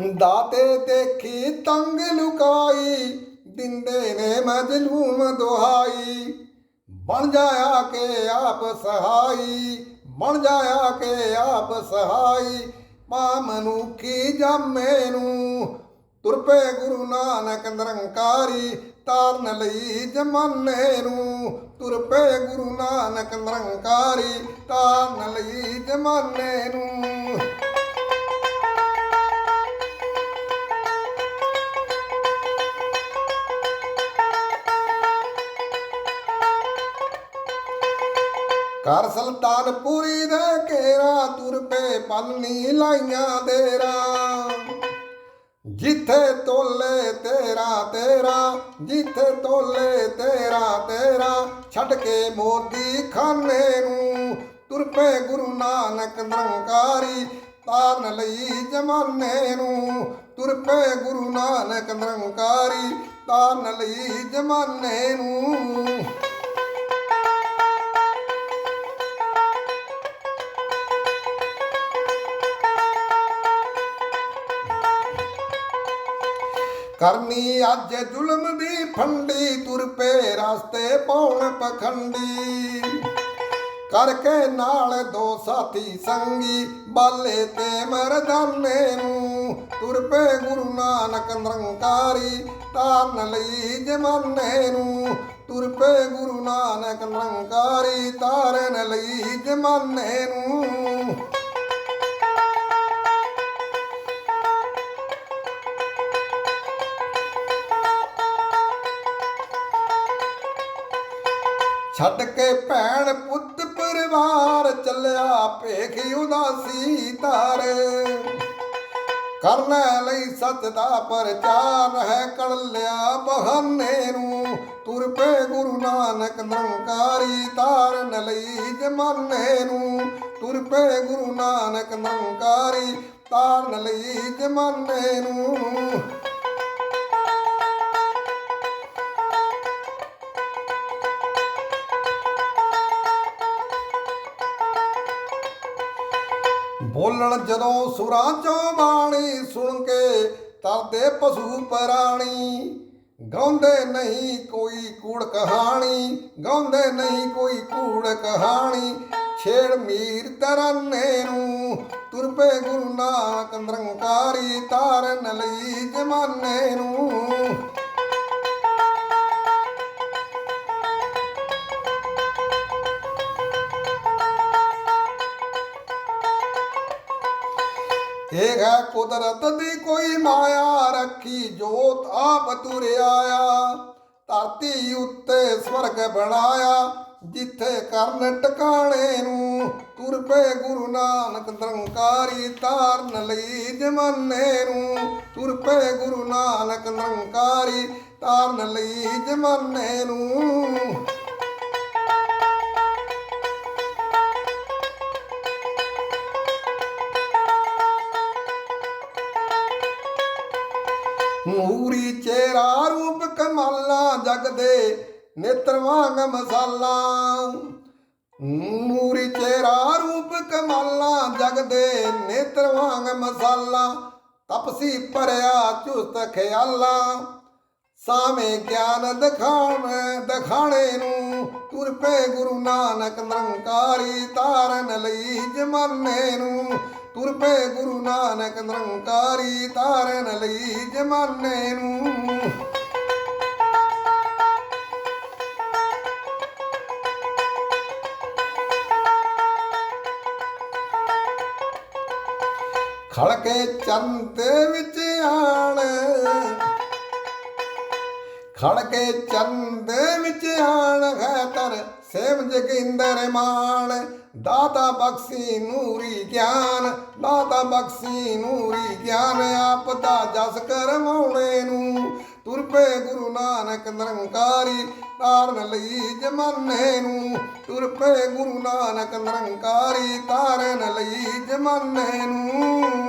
ਦਾਤੇ ਦੇਖੀ ਤੰਗ ਲੁਕਾਈ, ਦਿੰਦੇ ਨੇ ਮਜਲੂਮ ਦੁਹਾਈ। ਬਣ ਜਾਇਆ ਕੇ ਆਪ ਸਹਾਈ, ਬਣ ਜਾਇਆ ਕੇ ਆਪ ਸਹਾਈ ਪਾ ਮਨੁੱਖੀ ਜਾਮੇ ਨੂੰ ਤੁਰ ਪਏ ਗੁਰੂ ਨਾਨਕ ਨਿਰੰਕਾਰੀ, ਤਾਰਨ ਲਈ ਜਮਾਨੇ ਨੂੰ ਤੁਰ ਪਏ ਗੁਰੂ ਨਾਨਕ ਨਿਰੰਕਾਰੀ, ਤਾਰਨ ਲਈ ਜਮਾਨੇ ਨੂੰ ਕਰ ਸੁਲਤਾਨਪੁਰੀ ਦੇ ਘੇਰਾ, ਤੁਰ ਪਏ ਪਲਨੀ ਲਾਈਆਂ ਦੇਰਾ। ਜਿੱਥੇ ਤੋਲੇ ਤੇਰਾ ਤੇਰਾ, ਜਿੱਥੇ ਤੋਲੇ ਤੇਰਾ ਤੇਰਾ, ਛੱਡ ਕੇ ਮੋਦੀ ਖਾਨੇ ਨੂੰ। ਤੁਰ ਪਏ ਗੁਰੂ ਨਾਨਕ ਨਿਰੰਕਾਰੀ, ਤਾਰਨ ਲਈ ਜਮਾਨੇ ਨੂੰ। ਤੁਰ ਪਏ ਗੁਰੂ ਨਾਨਕ ਨਿਰੰਕਾਰੀ, ਤਾਰਨ ਲਈ ਜਮਾਨੇ ਨੂੰ। ਕਰਨੀ ਅੱਜ ਜ਼ੁਲਮ ਦੀ ਫੰਡੀ, ਤੁਰ ਪੇ ਰਸਤੇ ਪਾਉਣ ਪਖੰਡੀ। ਕਰਕੇ ਨਾਲ ਦੋ ਸਾਥੀ ਸੰਗੀ, ਬਾਲੇ ਤੇ ਮਰਦਾਨੇ ਨੂੰ। ਤੁਰ ਪੇ ਗੁਰੂ ਨਾਨਕ ਨਿਰੰਕਾਰੀ ਤਾਰਨ ਲਈ ਜਮਾਨੇ ਨੂੰ। ਤੁਰ ਪੇ ਗੁਰੂ ਨਾਨਕ ਨਿਰੰਕਾਰੀ ਤਾਰਨ ਲਈ ਜਮਾਨੇ ਨੂੰ। ਛੱਡ ਕੇ ਭੈਣ ਪੁੱਤ ਪਰਿਵਾਰ ਚੱਲਿਆ ਭੇਖ ਉਦਾਸੀ ਧਾਰ। ਕਰਨ ਲਈ ਸੱਚ ਦਾ ਪ੍ਰਚਾਰ ਹੈ ਕਰ ਲਿਆ ਬਹਾਨੇ ਨੂੰ। ਤੁਰ ਪਏ ਗੁਰੂ ਨਾਨਕ ਨਿਰੰਕਾਰੀ ਤਾਰਨ ਲਈ ਜਮਾਨੇ ਨੂੰ। ਤੁਰ ਪਏ ਗੁਰੂ ਨਾਨਕ ਨਿਰੰਕਾਰੀ ਤਾਰਨ ਲਈ ਜਮਾਨੇ ਨੂੰ। ਬੋਲਣ ਜਦੋਂ ਸੁਰਾਂ ਚੋਂ ਬਾਣੀ ਸੁਣ ਕੇ ਤਰਦੇ ਪਸ਼ੂ ਪਰਾਣੀ, ਗਾਉਂਦੇ ਨਹੀਂ ਕੋਈ ਕੂੜ ਕਹਾਣੀ, ਗਾਉਂਦੇ ਨਹੀਂ ਕੋਈ ਕੂੜ ਕਹਾਣੀ, ਛੇੜ ਮੀਰ ਤਰਾਨੇ ਨੂੰ ਤੁਰ ਪਏ ਗੁਰੂ ਨਾਨਕ ਨਿਰੰਕਾਰੀ, ਤਾਰਨ ਲਈ ਜਮਾਨੇ ਨੂੰ ਇਹ ਹੈ ਕੁਦਰਤ ਦੀ ਕੋਈ ਮਾਇਆ ਰੱਖੀ, ਜੋਤ ਆਪ ਤੁਰਿਆਇਆ। ਧਰਤੀ ਉੱਤੇ ਸਵਰਗ ਬਣਾਇਆ, ਜਿੱਥੇ ਕਰਨ ਟਿਕਾਣੇ ਨੂੰ ਤੁਰ ਪਏ ਗੁਰੂ ਨਾਨਕ, ਨਿਰੰਕਾਰੀ ਤਾਰਨ ਲਈ ਜਮਾਨੇ ਨੂੰ ਤੁਰ ਪਏ ਗੁਰੂ ਨਾਨਕ, ਨਿਰੰਕਾਰੀ ਤਾਰਨ ਲਈ ਜਮਾਨੇ ਨੂੰ। ਰੂਪ ਕਮਾਲਾ ਜਗ ਦੇ ਨੇਤਰ ਵਾਂਗ ਮਸਾਲਾ। ਨੂਰੀ ਚਿਹਰਾ ਰੂਪ ਕਮਾਲਾ ਜਗ ਦੇ ਨੇਤਰ ਵਾਂਗ ਮਸਾਲਾ। ਤਪਸੀ ਭਰਿਆ ਚੁਸਤ ਖਿਆਲਾ। ਸਾਵੇਂ ਗਿਆਨ ਦਿਖਾਣ, ਦਿਖਾਣੇ ਨੂੰ ਤੁਰ ਪਏ ਗੁਰੂ ਨਾਨਕ ਨਿਰੰਕਾਰੀ ਤਾਰਨ ਲਈ ਜਮਾਨੇ ਨੂੰ। ਤੁਰ ਪਏ ਗੁਰੂ ਨਾਨਕ ਨਿਰੰਕਾਰੀ ਤਾਰਨ ਲਈ ਜਮਾਨੇ ਨੂੰ। ਖੜਕੇ ਚੰਦ ਵਿੱਚ ਆਣ। ਖੜਕੇ ਚੰਦ ਵਿੱਚ ਆਣ ਖੈਤਰ ਤਰ ਸੇਵ ਜਗਿੰਦਰ ਮਾਨ ਦਾਤਾ ਬਖਸ਼ੀ ਨੂਰੀ ਗਿਆਨ, ਦਾਤਾ ਬਖਸ਼ੀ ਨੂਰੀ ਗਿਆਨ, ਆਪ ਦਾ ਜਸ ਕਰਵਾਉਣੇ ਨੂੰ। ਤੁਰ ਪਏ ਗੁਰੂ ਨਾਨਕ ਨਿਰੰਕਾਰੀ, ਤਾਰਨ ਲਈ ਜਮਾਨੇ ਨੂੰ। ਤੁਰ ਪਏ ਗੁਰੂ ਨਾਨਕ ਨਿਰੰਕਾਰੀ, ਤਾਰਨ ਲਈ ਜਮਾਨੇ ਨੂੰ।